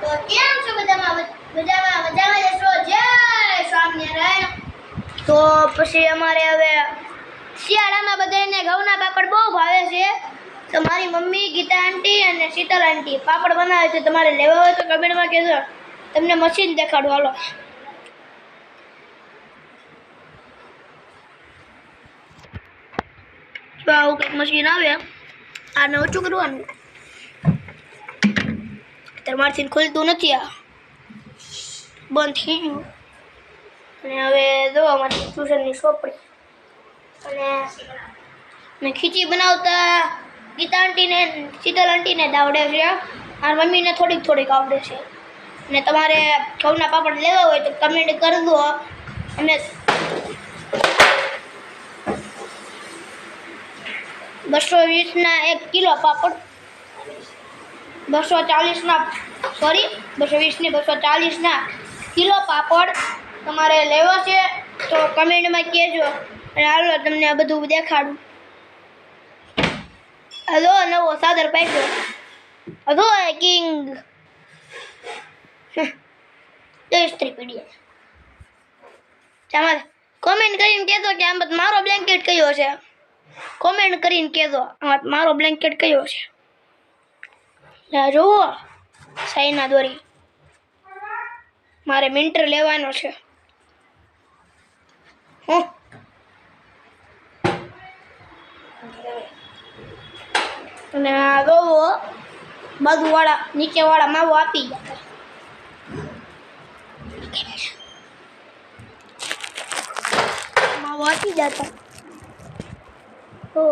તો કેમ છો બધામાં? મજામાં? મજામાં જશો જય સ્વામિનારાયણ. તો પછી અમારે હવે શિયાળામાં બધાને ઘઉંના પાપડ બહુ ભાવે છે. તો મારી મમ્મી, ગીતા આંટી અને શીતલ આંટી પાપડ બનાવે છે. તમારે લેવા હોય તો કમેન્ટમાં કહેજો. તમને મશીન દેખાડું. હાલો. આવું કંઈક મશીન આવે, આને ઓછું કરવાનું. તમારથી ખુલતું નથી આ. બંધ થઈ ગયું. અને હવે જોવા માટે ટ્યુશનની સોપડી અને મેં ખીચી બનાવતા ગીતા આંટીને શીતલ આંટીને આવડે છે. અને મમ્મીને થોડીક થોડીક આવડે છે. અને તમારે ઘઉંના પાપડ લેવા હોય તો કમેન્ટ કરી દો. અને બસો વીસના એક કિલો પાપડ બસો ચાલીસના સોરી બસો વીસની, બસો ચાલીસના કિલો પાપડ તમારે લેવો છે, તો કમેન્ટમાં કહેજો. અને હાલો, તમને આ બધું દેખાડું. હલો, નવો સાદર પાક્યો હલો કિંગ. સ્ત્રી પીડીએ તમારે કોમેન્ટ કરીને કહેજો કે આમ મારો બ્લેન્કેટ કયો છે. કોમેન્ટ કરીને કહેજો, આમાં મારો બ્લેન્કેટ કયો છે. આ જુઓ. સાઈના દોરી. મારે મિન્ટર લેવાનો છે. હું. અને આ જોવો બાજુવાળા, નીચેવાળા માવો આપી ગયા માવો આપી જતા ઓ